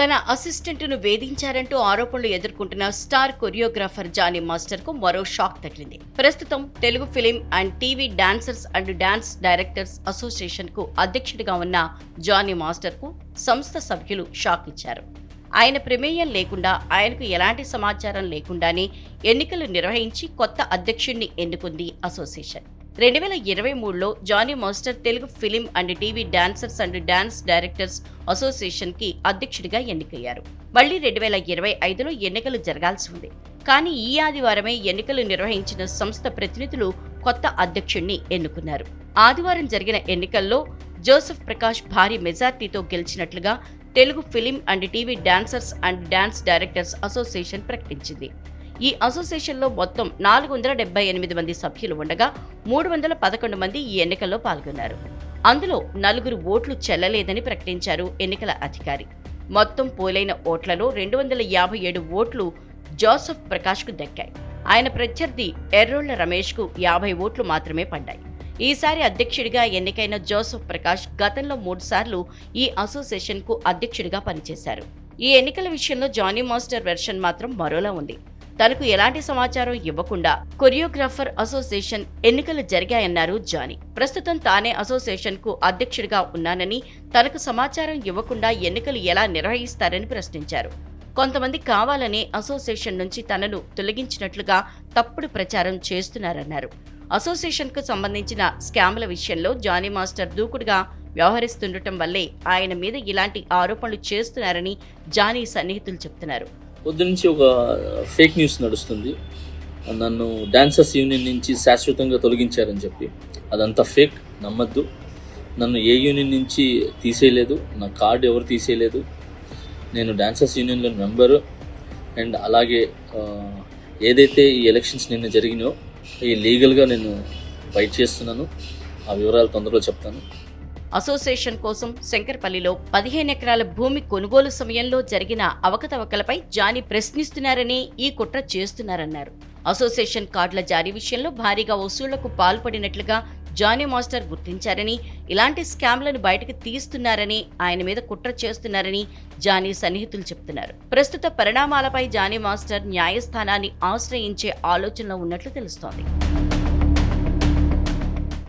తన అసిస్టెంట్ను వేధించారంటూ ఆరోపణలు ఎదుర్కొంటున్న స్టార్ కొరియోగ్రాఫర్ జానీ మాస్టర్కు మరో షాక్ తగిలింది. ప్రస్తుతం Telugu film and TV dancers and dance directors అసోసియేషన్కు అధ్యక్షుడిగా ఉన్న జానీ మాస్టర్కు సంస్థ సభ్యులు షాక్ ఇచ్చారు. ఆయన ప్రమేయం లేకుండా ఆయనకు ఎలాంటి సమాచారం లేకుండానే ఎన్నికలు నిర్వహించి కొత్త అధ్యక్షుణ్ణి ఎన్నుకుంది అసోసియేషన్. రెండు వేల ఇరవై మూడులో Johnny master Telugu film and TV dancers and dance directors అసోసియేషన్కి అధ్యక్షుడిగా ఎన్నికయ్యారు. మళ్ళీ రెండు వేల ఇరవై ఐదులో ఎన్నికలు జరగాల్సి ఉంది. కానీ ఈ ఆదివారమే ఎన్నికలు నిర్వహించిన సంస్థ ప్రతినిధులు కొత్త అధ్యక్షుడిని ఎన్నుకున్నారు. ఆదివారం జరిగిన ఎన్నికల్లో జోసెఫ్ ప్రకాష్ భారీ మెజార్టీతో గెలిచినట్లుగా Telugu film and TV dancers and dance directors association ప్రకటించింది. ఈ అసోసియేషన్లో మొత్తం నాలుగు వందల డెబ్బై ఎనిమిది మంది సభ్యులు ఉండగా మూడు వందల పదకొండు మంది ఈ ఎన్నికల్లో పాల్గొన్నారు. అందులో నలుగురు ఓట్లు చెల్లలేదని ప్రకటించారు ఎన్నికల అధికారి. మొత్తం పోలైన ఓట్లలో రెండు వందల యాభై ఏడు ఓట్లు జోసెఫ్ ప్రకాష్కు దక్కాయి. ఆయన ప్రత్యర్థి ఎర్రోళ్ళ రమేష్కు యాభై ఓట్లు మాత్రమే పడ్డాయి. ఈసారి అధ్యక్షుడిగా ఎన్నికైన జోసెఫ్ ప్రకాష్ గతంలో మూడుసార్లు ఈ అసోసియేషన్కు అధ్యక్షుడిగా పనిచేశారు. ఈ ఎన్నికల విషయంలో జానీ మాస్టర్ వెర్షన్ మాత్రం మరోలా ఉంది. తనకు ఎలాంటి సమాచారం ఇవ్వకుండా కొరియోగ్రాఫర్ అసోసియేషన్ ఎన్నికలు జరిగాయన్నారు జానీ. ప్రస్తుతం తానే అసోసియేషన్కు అధ్యక్షుడిగా ఉన్నానని తనకు సమాచారం ఇవ్వకుండా ఎన్నికలు ఎలా నిర్వహిస్తారని ప్రశ్నించారు. కొంతమంది కావాలనే అసోసియేషన్ నుంచి తనను తొలగించినట్లుగా తప్పుడు ప్రచారం చేస్తున్నారన్నారు. అసోసియేషన్కు సంబంధించిన స్కామ్ల విషయంలో జానీ మాస్టర్ దూకుడుగా వ్యవహరిస్తుండటం వల్లే ఆయన మీద ఇలాంటి ఆరోపణలు చేస్తున్నారని జానీ సన్నిహితులు చెప్తున్నారు. పొద్దు నుంచి ఒక ఫేక్ న్యూస్ నడుస్తుంది. నన్ను డాన్సర్స్ యూనియన్ నుంచి శాశ్వతంగా తొలగించారని చెప్పి. అదంతా ఫేక్ నమ్మద్దు. నన్ను ఏ యూనియన్ నుంచి తీసేయలేదు నా కార్డు ఎవరు తీసేయలేదు. నేను డాన్సర్స్ యూనియన్లో మెంబరు. అండ్ అలాగే ఏదైతే ఈ ఎలక్షన్స్ నిన్న జరిగినాయో ఈ లీగల్గా నేను ఫైట్ చేస్తున్నాను. ఆ వివరాలు తొందరలో చెప్తాను. అసోసియేషన్ కోసం శంకర్పల్లిలో పదిహేను ఎకరాల భూమి కొనుగోలు సమయంలో జరిగిన అవకతవకలపై జానీ ప్రశ్నిస్తున్నారని ఈ కుట్ర చేస్తున్నారన్నారు. అసోసియేషన్ కార్డుల జారీ విషయంలో భారీగా వసూళ్ళకు పాల్పడినట్లుగా జానీ మాస్టర్ గుర్తించారని ఇలాంటి స్కామ్లను బయటకు తీస్తున్నారని ఆయన మీద కుట్ర చేస్తున్నారని జానీ సన్నిహితులు చెప్తున్నారు ప్రస్తుత పరిణామాలపై జానీ మాస్టర్ న్యాయస్థానాన్ని ఆశ్రయించే ఆలోచనలో ఉన్నట్లు తెలుస్తోంది.